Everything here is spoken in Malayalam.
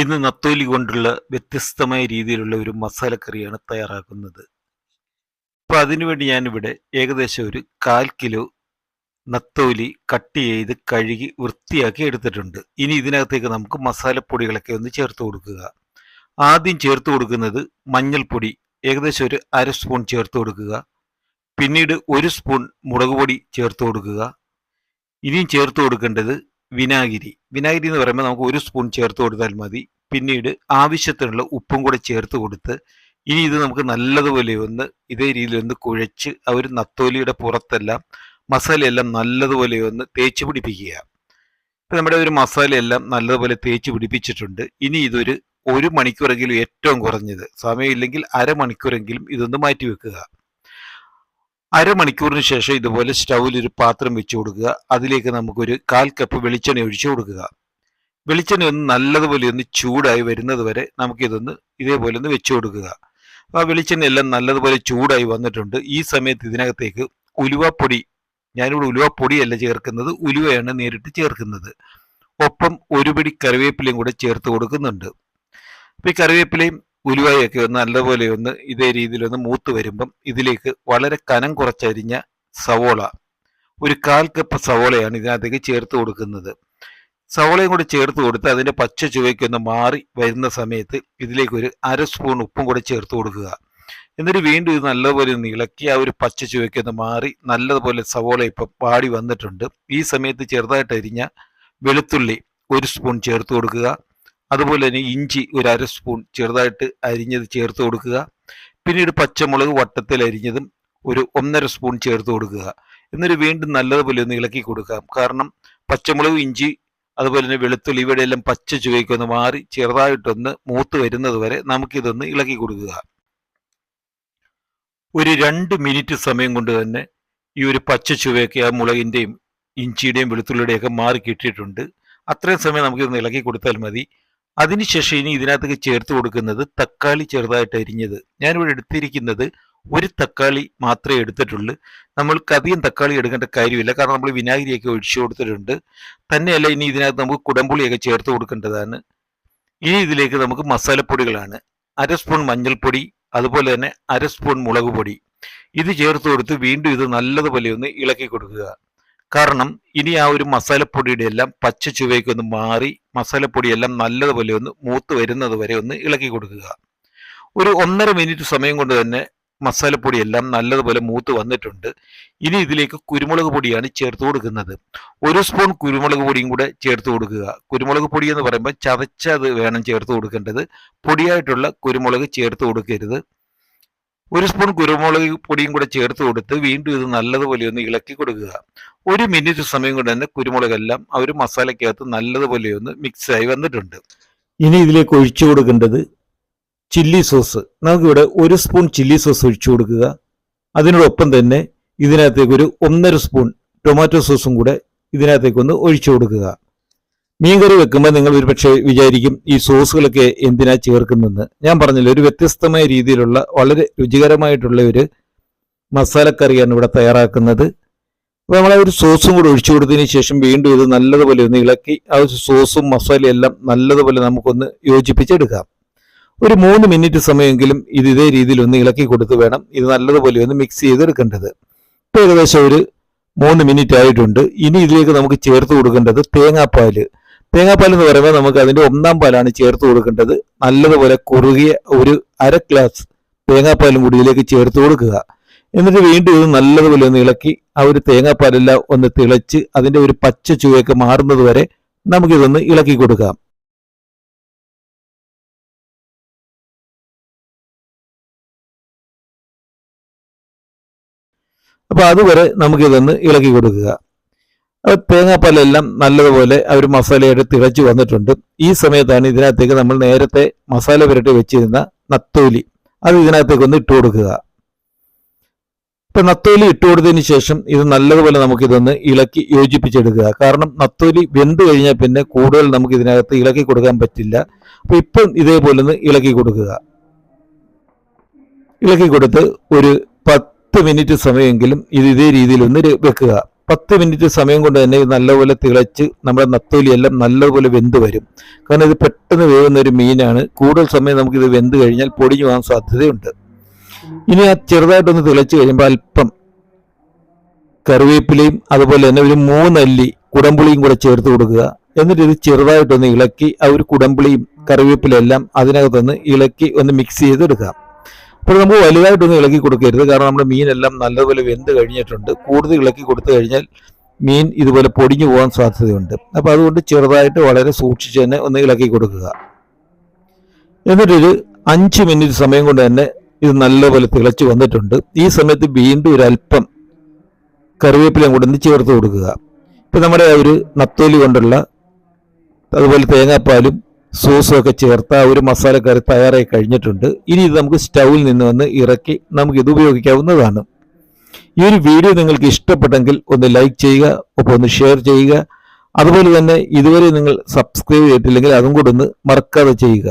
ഇന്ന് നത്തോലി കൊണ്ടുള്ള വ്യത്യസ്തമായ രീതിയിലുള്ള ഒരു മസാല കറിയാണ് തയ്യാറാക്കുന്നത് അപ്പോൾ അതിനുവേണ്ടി ഞാനിവിടെ ഏകദേശം ഒരു കാൽ കിലോ നത്തോലി കട്ട് ചെയ്ത് കഴുകി വൃത്തിയാക്കി എടുത്തിട്ടുണ്ട്. ഇനി ഇതിനകത്തേക്ക് നമുക്ക് മസാലപ്പൊടികളൊക്കെ ഒന്ന് ചേർത്ത് കൊടുക്കുക. ആദ്യം ചേർത്ത് കൊടുക്കുന്നത് മഞ്ഞൾപ്പൊടി ഏകദേശം ഒരു അര സ്പൂൺ ചേർത്ത് കൊടുക്കുക. പിന്നീട് ഒരു സ്പൂൺ മുളക് പൊടി ചേർത്ത് കൊടുക്കുക. ഇനിയും ചേർത്ത് കൊടുക്കേണ്ടത് വിനാഗിരി. വിനാഗിരി എന്ന് പറയുമ്പോൾ നമുക്ക് ഒരു സ്പൂൺ ചേർത്ത് കൊടുത്താൽ മതി. പിന്നീട് ആവശ്യത്തിനുള്ള ഉപ്പും കൂടെ ചേർത്ത് കൊടുത്ത് ഇനി ഇത് നമുക്ക് നല്ലതുപോലെ ഒന്ന് ഇതേ രീതിയിൽ ഒന്ന് കുഴച്ച് ആ ഒരു നത്തോലിയുടെ പുറത്തെല്ലാം മസാലയെല്ലാം നല്ലതുപോലെ ഒന്ന് തേച്ച് പിടിപ്പിക്കുക. ഇപ്പം നമ്മുടെ ഒരു മസാലയെല്ലാം നല്ലതുപോലെ തേച്ച് പിടിപ്പിച്ചിട്ടുണ്ട്. ഇനി ഇതൊരു ഒരു മണിക്കൂറെങ്കിലും ഏറ്റവും കുറഞ്ഞത് സമയമില്ലെങ്കിൽ അരമണിക്കൂറെങ്കിലും ഇതൊന്ന് മാറ്റി വെക്കുക. അരമണിക്കൂറിന് ശേഷം ഇതുപോലെ സ്റ്റൗവിൽ ഒരു പാത്രം വെച്ച് കൊടുക്കുക. അതിലേക്ക് നമുക്കൊരു കാൽ കപ്പ് വെളിച്ചെണ്ണ ഒഴിച്ചു കൊടുക്കുക. വെളിച്ചെണ്ണ ഒന്ന് നല്ലതുപോലെ ഒന്ന് ചൂടായി വരുന്നത് വരെ നമുക്കിതൊന്ന് ഇതേപോലെ ഒന്ന് വെച്ചു കൊടുക്കുക. ആ വെളിച്ചെണ്ണ എല്ലാം നല്ലതുപോലെ ചൂടായി വന്നിട്ടുണ്ട്. ഈ സമയത്ത് ഇതിനകത്തേക്ക് ഉലുവപ്പൊടി ഞാനിവിടെ ഉലുവപ്പൊടിയല്ല ചേർക്കുന്നത് ഉലുവയാണ് നേരിട്ട് ചേർക്കുന്നത്. ഒപ്പം ഒരു പിടി കറിവേപ്പിലയും കൂടെ ചേർത്ത് കൊടുക്കുന്നുണ്ട്. അപ്പോൾ ഈ കറിവേപ്പിലയും ഉലുവയൊക്കെ ഒന്ന് നല്ലപോലെ ഒന്ന് ഇതേ രീതിയിൽ ഒന്ന് മൂത്ത് വരുമ്പം ഇതിലേക്ക് വളരെ കനം കുറച്ചരിഞ്ഞ സവോള. ഒരു കാൽ കപ്പ് സവോളയാണ് ഇതിനകത്തേക്ക് ചേർത്ത് കൊടുക്കുന്നത്. സവോളയും കൂടി ചേർത്ത് കൊടുത്ത് അതിന്റെ പച്ച ചുവയ്ക്കൊന്ന് മാറി വരുന്ന സമയത്ത് ഇതിലേക്ക് ഒരു അര സ്പൂൺ ഉപ്പും കൂടി ചേർത്ത് കൊടുക്കുക. എന്നിട്ട് വീണ്ടും ഇത് നല്ലപോലെ ഇളക്കി ആ ഒരു പച്ച ചുവയ്ക്കൊന്ന് മാറി നല്ലതുപോലെ സവോള ഇപ്പം പാടി വന്നിട്ടുണ്ട്. ഈ സമയത്ത് ചെറുതായിട്ട് അരിഞ്ഞ വെളുത്തുള്ളി ഒരു സ്പൂൺ ചേർത്ത് കൊടുക്കുക. അതുപോലെ തന്നെ ഇഞ്ചി ഒരു അര സ്പൂൺ ചെറുതായിട്ട് അരിഞ്ഞത് ചേർത്ത് കൊടുക്കുക. പിന്നീട് പച്ചമുളക് വട്ടത്തിൽ അരിഞ്ഞതും ഒരു ഒന്നര സ്പൂൺ ചേർത്ത് കൊടുക്കുക. എന്നിട്ട് വീണ്ടും നല്ലതുപോലെ ഒന്ന് ഇളക്കി കൊടുക്കാം. കാരണം പച്ചമുളക് ഇഞ്ചി അതുപോലെ തന്നെ വെളുത്തുള്ളി ഇവിടെ എല്ലാം പച്ച ചുവയ്ക്കൊന്ന് മാറി ചെറുതായിട്ടൊന്ന് മൂത്ത് വരുന്നത് വരെ നമുക്കിതൊന്ന് ഇളക്കി കൊടുക്കുക. ഒരു രണ്ട് മിനിറ്റ് സമയം കൊണ്ട് തന്നെ ഈ ഒരു പച്ച ചുവയൊക്കെ ആ മുളകിന്റെയും ഇഞ്ചിയുടെയും വെളുത്തുള്ളിയുടെയൊക്കെ മാറി കിട്ടിയിട്ടുണ്ട്. അത്രയും സമയം നമുക്കിതൊന്ന് ഇളക്കി കൊടുത്താൽ മതി. അതിനുശേഷം ഇനി ഇതിനകത്തേക്ക് ചേർത്ത് കൊടുക്കുന്നത് തക്കാളി ചെറുതായിട്ട് അരിഞ്ഞത്. ഞാനിവിടെ എടുത്തിരിക്കുന്നത് ഒരു തക്കാളി മാത്രമേ എടുത്തിട്ടുള്ളൂ. നമ്മൾക്ക് അധികം തക്കാളി എടുക്കേണ്ട കാര്യമില്ല. കാരണം നമ്മൾ വിനാഗിരിയൊക്കെ ഒഴിച്ചു കൊടുത്തിട്ടുണ്ട്. തന്നെയല്ല ഇനി ഇതിനകത്ത് നമുക്ക് കുടംപുളിയൊക്കെ ചേർത്ത് കൊടുക്കേണ്ടതാണ്. ഇനി ഇതിലേക്ക് നമുക്ക് മസാലപ്പൊടികളാണ്. അര സ്പൂൺ മഞ്ഞൾപ്പൊടി അതുപോലെ തന്നെ അര സ്പൂൺ മുളക് പൊടി. ഇത് ചേർത്ത് കൊടുത്ത് വീണ്ടും ഇത് നല്ലതുപോലെ ഒന്ന് ഇളക്കി കൊടുക്കുക. കാരണം ഇനി ആ ഒരു മസാലപ്പൊടിയുടെ എല്ലാം പച്ച ചുവയ്ക്ക് ഒന്ന് മാറി മസാലപ്പൊടിയെല്ലാം നല്ലതുപോലെ ഒന്ന് മൂത്ത് വരുന്നത് വരെ ഒന്ന് ഇളക്കി കൊടുക്കുക. ഒരു ഒന്നര മിനിറ്റ് സമയം കൊണ്ട് തന്നെ മസാലപ്പൊടി എല്ലാം നല്ലതുപോലെ മൂത്ത് വന്നിട്ടുണ്ട്. ഇനി ഇതിലേക്ക് കുരുമുളക് പൊടിയാണ് ചേർത്ത് കൊടുക്കുന്നത്. ഒരു സ്പൂൺ കുരുമുളക് പൊടിയും കൂടെ ചേർത്ത് കൊടുക്കുക. കുരുമുളക് പൊടി എന്ന് പറയുമ്പോൾ ചതച്ചത് വേണം ചേർത്ത് കൊടുക്കേണ്ടത്. പൊടിയായിട്ടുള്ള കുരുമുളക് ചേർത്ത് കൊടുക്കരുത്. ഒരു സ്പൂൺ കുരുമുളക് പൊടിയും കൂടെ ചേർത്ത് കൊടുത്ത് വീണ്ടും ഇത് നല്ലതുപോലെ ഒന്ന് ഇളക്കി കൊടുക്കുക. ഒരു മിനിറ്റ് സമയം കൊണ്ട് തന്നെ കുരുമുളകെല്ലാം ആ ഒരു മസാലക്കകത്ത് നല്ലതുപോലെ ഒന്ന് മിക്സ് ആയി വന്നിട്ടുണ്ട്. ഇനി ഇതിലേക്ക് ഒഴിച്ചു കൊടുക്കേണ്ടത് ചില്ലി സോസ്. നമുക്കിവിടെ ഒരു സ്പൂൺ ചില്ലി സോസ് ഒഴിച്ചു കൊടുക്കുക. അതിനോടൊപ്പം തന്നെ ഇതിനകത്തേക്ക് ഒരു ഒന്നര സ്പൂൺ ടൊമാറ്റോ സോസും കൂടെ ഇതിനകത്തേക്ക് ഒന്ന് ഒഴിച്ചു കൊടുക്കുക. മീൻകറി വെക്കുമ്പോൾ നിങ്ങൾ ഒരുപക്ഷെ വിചാരിക്കും ഈ സോസുകളൊക്കെ എന്തിനാ ചേർക്കുന്നതെന്ന്. ഞാൻ പറഞ്ഞില്ല ഒരു വ്യത്യസ്തമായ രീതിയിലുള്ള വളരെ രുചികരമായിട്ടുള്ള ഒരു മസാലക്കറിയാണ് ഇവിടെ തയ്യാറാക്കുന്നത്. അപ്പോൾ നമ്മൾ ആ ഒരു സോസും കൂടെ ഒഴിച്ചു കൊടുത്തതിന് ശേഷം വീണ്ടും ഇത് നല്ലതുപോലെ ഒന്ന് ഇളക്കി ആ സോസും മസാലയും എല്ലാം നല്ലതുപോലെ നമുക്കൊന്ന് യോജിപ്പിച്ചെടുക്കാം. ഒരു മൂന്ന് മിനിറ്റ് സമയമെങ്കിലും ഇത് ഇതേ രീതിയിൽ ഒന്ന് ഇളക്കി കൊടുത്ത് വേണം ഇത് നല്ലതുപോലെ ഒന്ന് മിക്സ് ചെയ്തെടുക്കേണ്ടത്. ഇപ്പോൾ ഏകദേശം ഒരു മൂന്ന് മിനിറ്റ് ആയിട്ടുണ്ട്. ഇനി ഇതിലേക്ക് നമുക്ക് ചേർത്ത് കൊടുക്കേണ്ടത് തേങ്ങാപ്പാൽ. തേങ്ങാപ്പാൽ എന്ന് പറയുമ്പോൾ നമുക്ക് അതിന്റെ ഒന്നാം പാലാണ് ചേർത്ത് കൊടുക്കേണ്ടത്. നല്ലതുപോലെ കുറുകിയ ഒരു അര ഗ്ലാസ് തേങ്ങാപ്പാലും കൂടി ഇതിലേക്ക് ചേർത്ത് കൊടുക്കുക. എന്നിട്ട് വീണ്ടും ഇത് നല്ലതുപോലെ ഒന്ന് ഇളക്കി ആ ഒരു തേങ്ങാപ്പാലെല്ലാം ഒന്ന് തിളച്ച് അതിന്റെ ഒരു പച്ച ചുവയൊക്കെ മാറുന്നത് വരെ നമുക്കിതൊന്ന് ഇളക്കി കൊടുക്കാം. അപ്പൊ അതുവരെ നമുക്കിതൊന്ന് ഇളക്കി കൊടുക്കുക. തേങ്ങാപ്പാലെല്ലാം നല്ലതുപോലെ അവർ മസാലയായിട്ട് തിളച്ച് വന്നിട്ടുണ്ട്. ഈ സമയത്താണ് ഇതിനകത്തേക്ക് നമ്മൾ നേരത്തെ മസാല പുരട്ടി വെച്ചിരുന്ന നത്തോലി. അത് ഇതിനകത്തേക്ക് ഒന്ന് ഇട്ട് കൊടുക്കുക. ഇപ്പൊ നത്തോലി ഇട്ട് കൊടുത്തതിന് ശേഷം ഇത് നല്ലതുപോലെ നമുക്കിതൊന്ന് ഇളക്കി യോജിപ്പിച്ചെടുക്കുക. കാരണം നത്തോലി വെന്ത് കഴിഞ്ഞാൽ പിന്നെ കൂടുതൽ നമുക്ക് ഇതിനകത്ത് ഇളക്കി കൊടുക്കാൻ പറ്റില്ല. അപ്പൊ ഇപ്പം ഇതേപോലെ ഒന്ന് ഇളക്കി കൊടുക്കുക. ഇളക്കി കൊടുത്ത് ഒരു പത്ത് മിനിറ്റ് സമയമെങ്കിലും ഇത് ഇതേ രീതിയിൽ ഒന്ന് വെക്കുക. പത്ത് മിനിറ്റ് സമയം കൊണ്ട് തന്നെ ഇത് നല്ലപോലെ തിളച്ച് നമ്മുടെ നത്തോലി എല്ലാം നല്ലപോലെ വെന്ത് വരും. കാരണം ഇത് പെട്ടെന്ന് വേവുന്ന ഒരു മീനാണ്. കൂടുതൽ സമയം നമുക്കിത് വെന്ത് കഴിഞ്ഞാൽ പൊടിഞ്ഞു പോകാൻ സാധ്യതയുണ്ട്. ഇനി ആ ചെറുതായിട്ടൊന്ന് തിളച്ച് കഴിയുമ്പോൾ അല്പം കറിവേപ്പിലയും അതുപോലെ തന്നെ ഒരു മൂന്നല്ലി കുടമ്പുളിയും കൂടെ ചേർത്ത് കൊടുക്കുക. എന്നിട്ട് ഇത് ചെറുതായിട്ടൊന്ന് ഇളക്കി ആ ഒരു കുടമ്പുളിയും കറിവേപ്പിലയും എല്ലാം അതിനകത്തൊന്ന് ഇളക്കി ഒന്ന് മിക്സ് ചെയ്തെടുക്കാം. അപ്പോൾ നമുക്ക് വലുതായിട്ടൊന്നും ഇളക്കി കൊടുക്കരുത്. കാരണം നമ്മുടെ മീനെല്ലാം നല്ലതുപോലെ വെന്ത് കഴിഞ്ഞിട്ടുണ്ട്. കൂടുതൽ ഇളക്കി കൊടുത്തു കഴിഞ്ഞാൽ മീൻ ഇതുപോലെ പൊടിഞ്ഞു പോകാൻ സാധ്യതയുണ്ട്. അപ്പോൾ അതുകൊണ്ട് ചെറുതായിട്ട് വളരെ സൂക്ഷിച്ച് തന്നെ ഒന്ന് ഇളക്കി കൊടുക്കുക. എന്നിട്ടൊരു അഞ്ച് മിനിറ്റ് സമയം കൊണ്ട് തന്നെ ഇത് നല്ലപോലെ തിളച്ച് വന്നിട്ടുണ്ട്. ഈ സമയത്ത് വീണ്ടും ഒരു അല്പം കറിവേപ്പിലയും കൂടെ ഒന്ന് ചേർത്ത് കൊടുക്കുക. ഇപ്പം നമ്മുടെ ഒരു നത്തോലി കൊണ്ടുള്ള അതുപോലെ തേങ്ങാപ്പാലും സോസും ഒക്കെ ചേർത്ത് ആ ഒരു മസാലക്കറി തയ്യാറായി കഴിഞ്ഞിട്ടുണ്ട്. ഇനി ഇത് നമുക്ക് സ്റ്റൗവിൽ നിന്ന് വന്ന് ഇറക്കി നമുക്ക് ഇത് ഉപയോഗിക്കാവുന്നതാണ്. ഈ ഒരു വീഡിയോ നിങ്ങൾക്ക് ഇഷ്ടപ്പെട്ടെങ്കിൽ ഒന്ന് ലൈക്ക് ചെയ്യുക ഒപ്പം ഒന്ന് ഷെയർ ചെയ്യുക. അതുപോലെ തന്നെ ഇതുവരെ നിങ്ങൾ സബ്സ്ക്രൈബ് ചെയ്തിട്ടില്ലെങ്കിൽ അതും കൂടെ ഒന്ന് മറക്കാതെ ചെയ്യുക.